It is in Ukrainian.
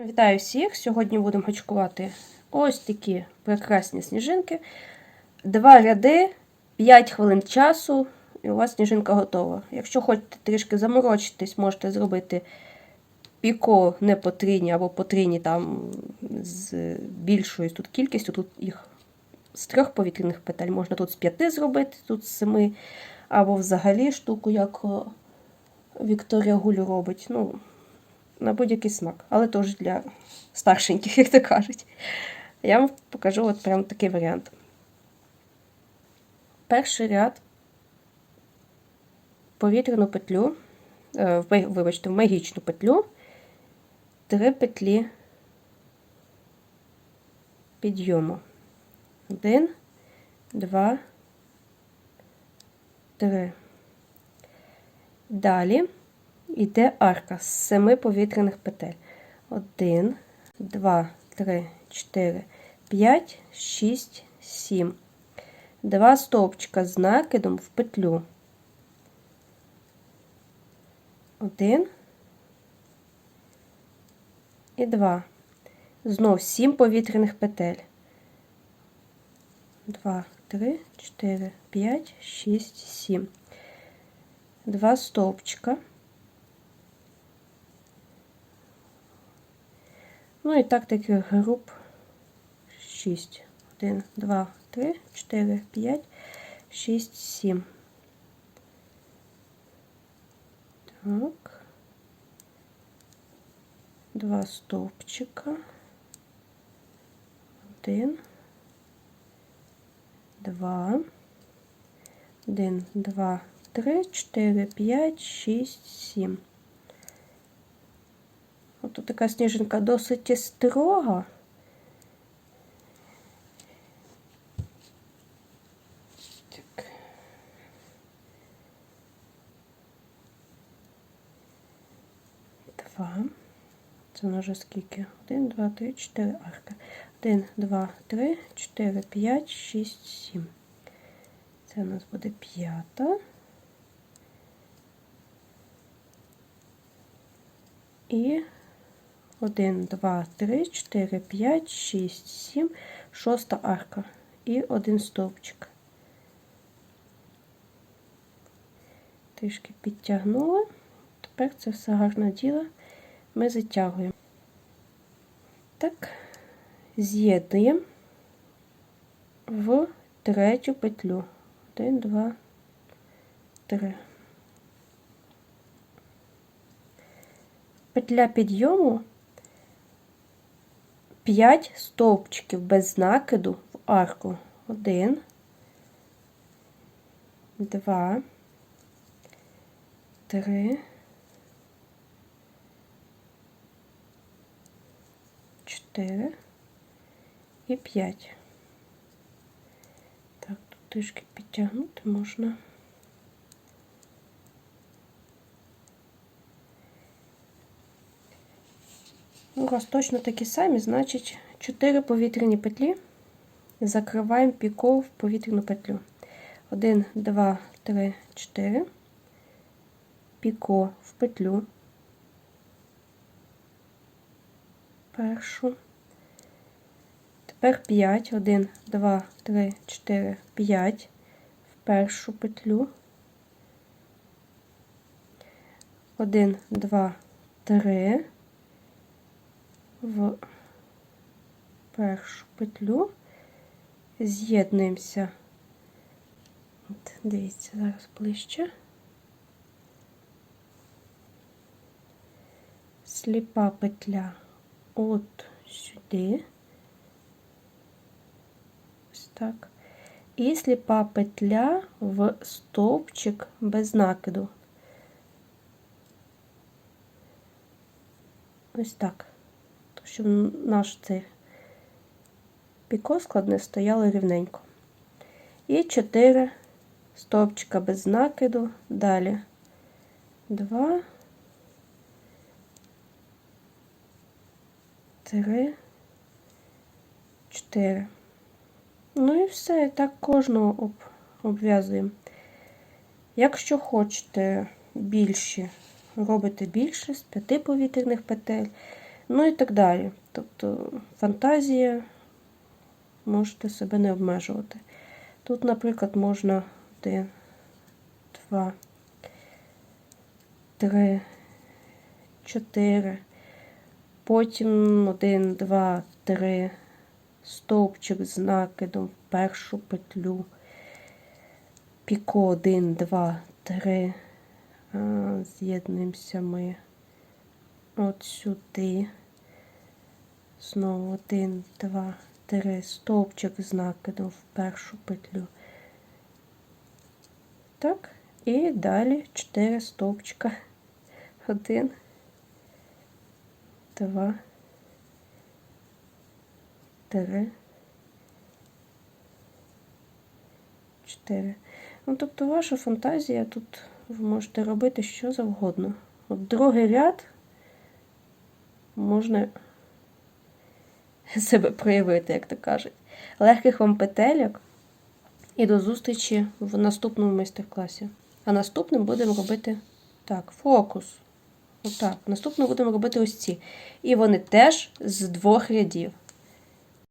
Вітаю всіх! Сьогодні будемо гачкувати ось такі прекрасні сніжинки. Два ряди, 5 хвилин часу, і у вас сніжинка готова. Якщо хочете трішки заморочитись, можете зробити піко не потрійні або потрійні там з більшою тут кількістю. Тут їх з трьох повітряних петель. Можна тут з п'яти зробити, тут з семи, або взагалі штуку, як Вікторія Гулю робить. Ну, на будь-який смак, але теж для старшеньких, як то кажуть. Я вам покажу от прям такий варіант. Перший ряд повітряну петлю, е, вибачте, магічну петлю, три петлі підйому. Один, два, три. Далі йде арка з семи повітряних петель. Один, два, три, чотири, п'ять, шість, сім. Два стовпчика з накидом в петлю. Один і два. Знов сім повітряних петель. Два, три, чотири, п'ять, шість, сім. Два стовпчика. Ну і так таких груп 6. 1, 2, 3, 4, 5, 6, 7. Так. Два стовпчика. Один. Два. Один, два, три, чотири, п'ять, шість, сім. Така сніжинка досить строга. Два. Це вже скільки? Один, два, три, чотири арка. Один, два, три, чотири, п'ять, шість, сім. Це у нас буде п'ята. І 1, 2, 3, 4, 5, 6, 7, шоста арка і один стовпчик. Трішки підтягнули. Тепер це все гарно діло ми затягуємо. Так, з'єднуємо в третю петлю. 1, 2, 3. Петля підйому 5 стовпчиків без накиду в арку. 1, 2, 3, 4 і 5. Так, тут трішки підтягнути можна. У вас точно такі самі, значить 4 повітряні петлі закриваємо піко в повітряну петлю. 1, 2, 3, 4. Піко в петлю. Першу. Тепер 5. 1, 2, 3, 4, 5 в першу петлю. 1, 2, 3 в першу петлю, з'єднуємося. От, Дивіться, зараз ближче. Сліпа петля от сюди. Ось так. І сліпа петля в стовпчик без накиду. Ось так щоб наш цей піко складне стояло рівненько. І 4 стовпчика без накиду. Далі 2, 3, 4. Ну і все, і так кожного об, обв'язуємо. Якщо хочете більші, робите більше з 5 повітряних петель. Ну і так далі. Тобто фантазія можете себе не обмежувати. Тут, наприклад, можна один, два, три, чотири. Потім один, два, три. Стовпчик з накидом першу петлю. Піко один, два, три. А, З'єднуємося ми от сюди. Знову один, два, три. Стовпчик з накидом в першу петлю. Так. І далі чотири стовпчика. Один, два, три, чотири. Ну, тобто ваша фантазія тут ви можете робити що завгодно. От другий ряд можна себе проявити, як то кажуть. Легких вам петельок і до зустрічі в наступному майстер-класі. А наступним будемо робити так, фокус. Отак. Наступно будемо робити ось ці. І вони теж з двох рядів.